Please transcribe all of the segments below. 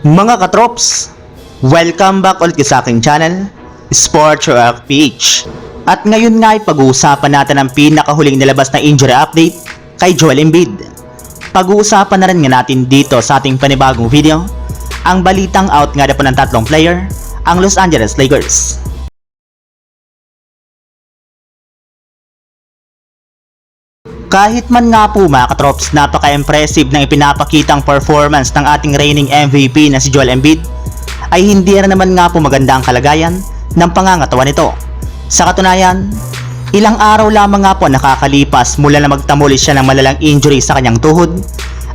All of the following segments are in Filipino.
Mga katrops, welcome back ulit sa aking channel, Sports Rock PH. At ngayon nga ay pag-uusapan natin ang pinakahuling nilabas na injury update kay Joel Embiid. Pag-uusapan na rin nga natin dito sa ating panibagong video, ang balitang out nga na po ng tatlong player, ang Los Angeles Lakers. Kahit man nga po mga katrops, napaka-impressive ng ipinapakitang performance ng ating reigning MVP na si Joel Embiid, ay hindi rin naman nga po maganda ang kalagayan ng pangangatawan nito. Sa katunayan, ilang araw lamang nga po nakakalipas mula na magtamuli siya ng malalang injury sa kanyang tuhod,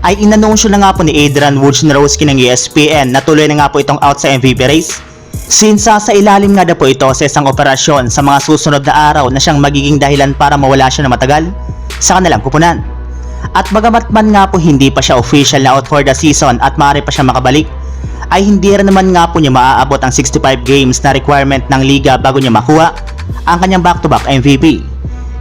ay inanunsyo na nga po ni Adrian Wojnarowski ng ESPN na tuloy na nga po itong out sa MVP race Since sa ilalim nga na po ito sa isang operasyon sa mga susunod na araw na siyang magiging dahilan para mawala siya na matagal sa kanilang kupunan. At bagamat man nga po hindi pa siya official na out for the season at maaari pa siya makabalik, ay hindi rin naman nga po niya maaabot ang 65 games na requirement ng liga bago niya makuha ang kanyang back-to-back MVP.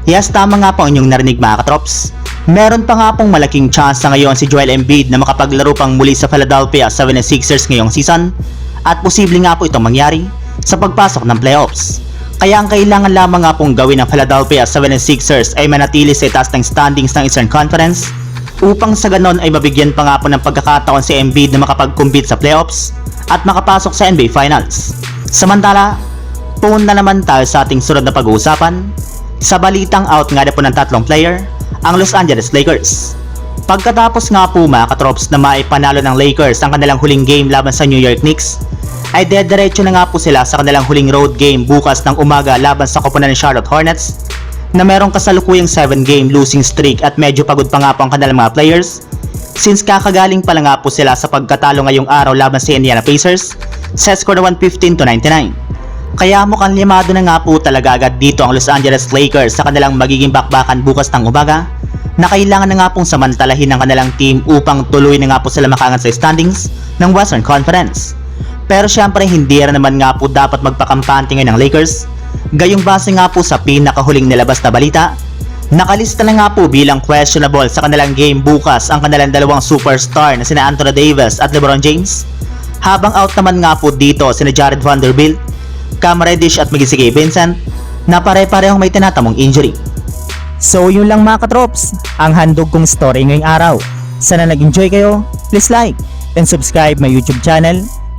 Yes, tama nga po ang inyong narinig mga katrops. Meron pa nga pong malaking chance na ngayon si Joel Embiid na makapaglaro pang muli sa Philadelphia 76ers ngayong season at posible nga po itong mangyari sa pagpasok ng playoffs. Kaya ang kailangan lamang nga pong gawin ng Philadelphia 76ers ay manatili sa itaas ng standings ng Eastern Conference upang sa ganon ay mabigyan pa nga po ng pagkakataon si Embiid na makapag-compete sa playoffs at makapasok sa NBA Finals. Samantala, punta na naman tayo sa ating sunod na pag-uusapan sa balitang out nga na po ng tatlong player, ang Los Angeles Lakers. Pagkatapos nga po mga katrops na maipanalo ng Lakers ang kanilang huling game laban sa New York Knicks, ay dediretso na nga po sila sa kanilang huling road game bukas ng umaga laban sa koponan ng Charlotte Hornets na merong kasalukuyang 7 game losing streak at medyo pagod pa nga po ang kanilang mga players since kakagaling pa lang nga po sila sa pagkatalo ngayong araw laban sa Indiana Pacers sa score na 115 to 99. Kaya mukhang limado na nga po talaga agad dito ang Los Angeles Lakers sa kanilang magiging bakbakan bukas ng umaga na kailangan na nga pong samantalahin ng kanilang team upang tuloy na nga po sila makangat sa standings ng Western Conference. Pero syempre hindi rin naman nga po dapat magpakampante ngayon ng Lakers. Gayong base nga po sa pinakahuling nilabas na balita, nakalista na nga po bilang questionable sa kanilang game bukas ang kanilang dalawang superstar na sina Anthony Davis at LeBron James. Habang out naman nga po dito sina Jared Vanderbilt, Cam Reddish at Magisige Vincent na pare-parehong may tinatamong injury. So yun lang mga katrops, ang handog kong story ngayong araw. Sana nag-enjoy kayo, please like and subscribe my YouTube channel,